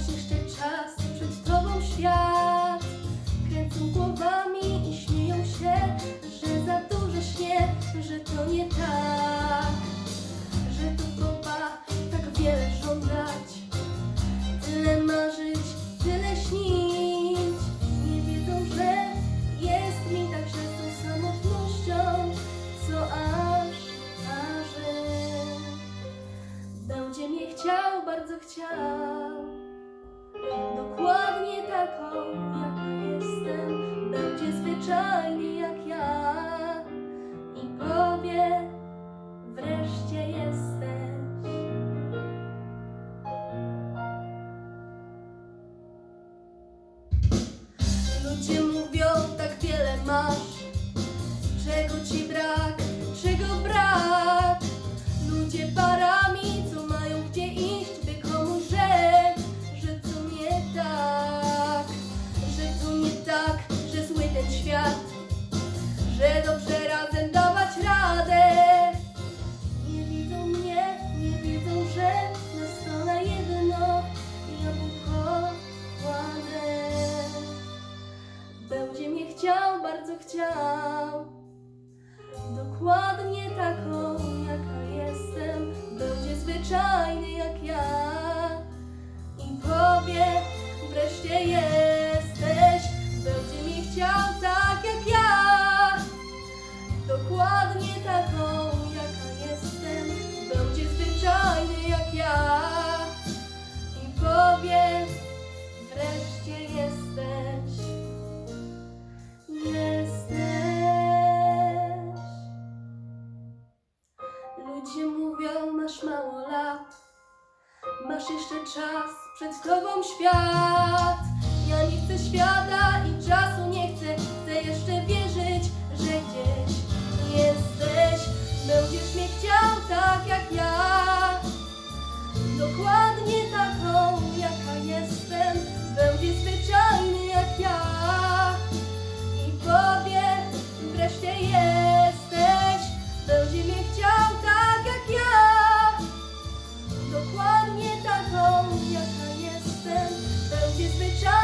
masz jeszcze czas, przed tobą świat. Kręcą głowami i śmieją się, że za dużo śnie, że to nie tak. Że to próba tak wiele żądać, tyle marzyć, tyle śnić. Nie wiedzą, że jest mi tak z tą samotnością, co aż, aż dał, gdzie mnie chciał, bardzo chciał taką, jaka jestem, będzie zwyczajnie. Chciał. Dokładnie taką, jaka jestem, lat, masz jeszcze czas, przed tobą świat. Ja nie chcę świata i czasu nie chcę, chcę jeszcze wierzyć, że gdzieś jesteś. Będziesz mnie chciał dokładnie taką, jaka jestem. Będzie zwyczajny